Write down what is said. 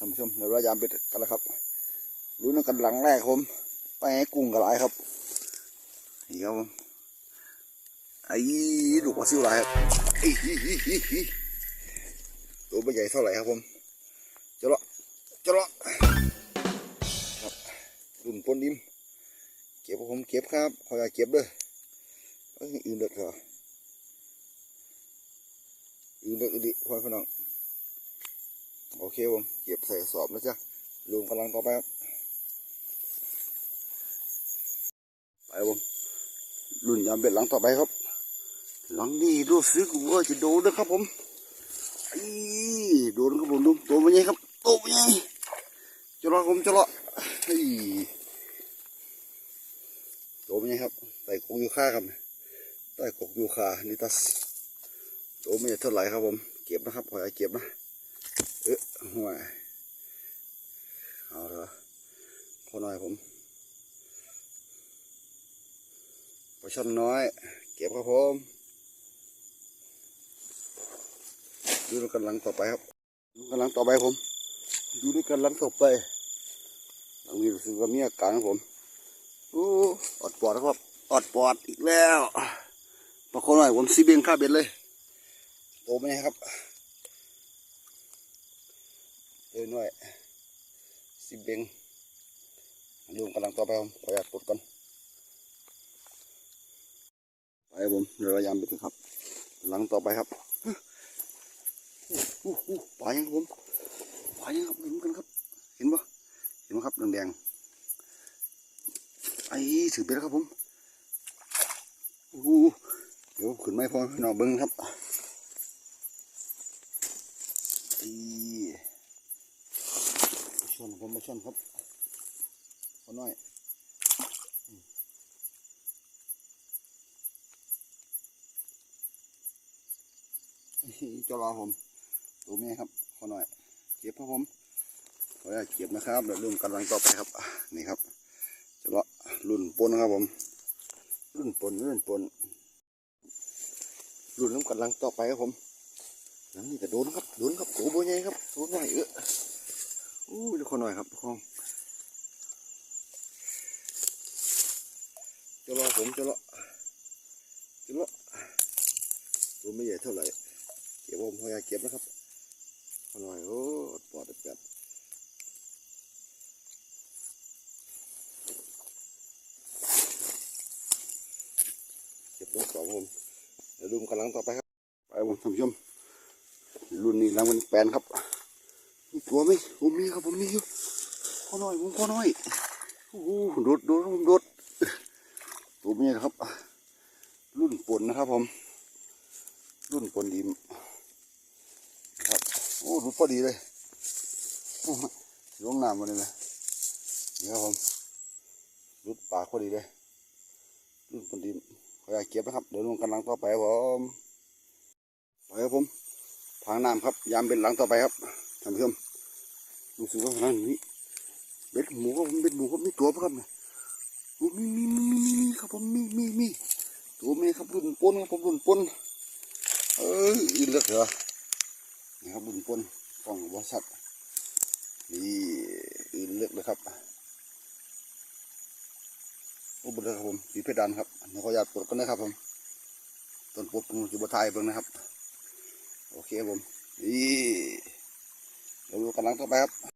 ท่านผู้ชมเดี๋ยวเรายามเบ็ดกันแล้วครับรู้นกันหลังแรกครับผมไปให้กุ้งกระไรครับนี่ครับผมไอ้ลูกปลาซิวหลายครับตัวไม่ใหญ่เท่าไหร่ครับผมเจะละเจะละครับรุ่นปนดิมเก็บผมเก็บครับขออย่าเก็บเด้ออ้ยอื่นเด็ดเหรออื่นเด็ดอีกดิพ่อพี่น้อง โอเคผมเก็บใส่สอบนะจ๊ะรวมกำลังต่อไปครับไปผมรุ่นยามเบ็ดหลังต่อไปครับ หลังนี้รู้สึกว่าจะโดนนะครับผมอีโดนครับผมดูตัวมันใหญ่ครับตัวมันใหญ่จะรอผมจะรออีตัวมันใหญ่ครับใส่กกยูคาครับใต้กกยูคานิตัสตัวไม่ใหญ่เท่าไหร่ครับผม เก็บนะครับขอให้เก็บนะ เอ๊ะห่วยเอาเถอะพอหน่อยผมปลาช่อนน้อย เก็บครับผมดูด้วยกันหลังต่อไปครับดูกันหลังต่อไปผม ดูด้วยกันหลังต่อไปหลังนี้รู้สึกว่ามีอาการครับผมโอ้อดปอดครับอดปอดอีกแล้วปลาคนหน่อยผมซีเบียงค่าเบ็ดเลยโตไหมครับ เอ้ยหน่อยสิบเบงลุงกำลังต่อไปผมขออยากปลดก่อนไปผมเดี๋ยวเรายามไปกันครับ หลังต่อไปครับอู้หูปลายังครับผมปลายังครับเห็นกันครับ เห็นปะเห็นไหมครับแดงๆไอ้ถือไปแล้วครับผมอู้หูเดี๋ยวขึ้นไม่พอพี่น้องเบิ้งครับไอ้ ชนผมมาชนครับขอหน่อยจะรอผมตัวแม่ครับขอหน่อยเก็บครับผมขออนุญาตเก็บนะครับเดี๋ยวรุ่นกำลังต่อไปครับ นี่ครับจะรอรุ่นปนครับผม รุ่นปนรุ่นปนรุ่นน้ำกำลังต่อไปครับผมน้ำนี่จะโดนครับโดนครับโอ้โหใหญ่ครับตัวใหญ่เออ อู้เดี๋ยวขอหน่อยครับทุกคนจะรอผมจะรอจะรอตัวไม่ใหญ่เท่าไหร่เก็บผมพยายามเก็บนะครับขอหน่อยโอ้ปอดแบบเก็บตัวสองผมเดี๋ยวดูกำลังต่อไปครับไปผมท่านผู้ชมรุ่นนี้รางวัลแปลนครับ มีตัวไหมผมมีครับผมมีอยู่ขอน่อยผมขอน่อยโอ้โหโดดโดดผมโดดตัวนี้นะครับ รุ่นปนนะครับผม รุ่นปนดีมครับโอ้รุดพอดีเลยโอ้โหลงน้ำมาเลยนะนี่ครับผมรุดปากพอดีเลยรุ่นปนดีมขออยากเก็บนะครับเดี๋ยวลงกำลังต่อไปครับผมไปครับผม ทางน้ำครับ ยามเป็นหลังต่อไปครับท่านผู้ชมรู้สึกว่าทางนี้เบ็ดหมูครับผมเบ็ดหมูครับมีตัวครับเนี่ยโอ้มีมีมีมีมีมีครับผมมีมีมีตัวเมีครับรุ่นปนครับผมรุ่นปนเอ้ยอินเลือกเหรอนี่ครับรุ่นปนฟองบอสัตว์นี่อินเลือกเลยครับโอ้บุญเลยครับผมสีเพดันครับเดี๋ยวขออนุญาตปลดกันนะครับผมต้นปลดผมจะบทายเบิ่งนะครับ โอเคครับผมนี่เดี๋ยวดูกำลังต่อไปครับ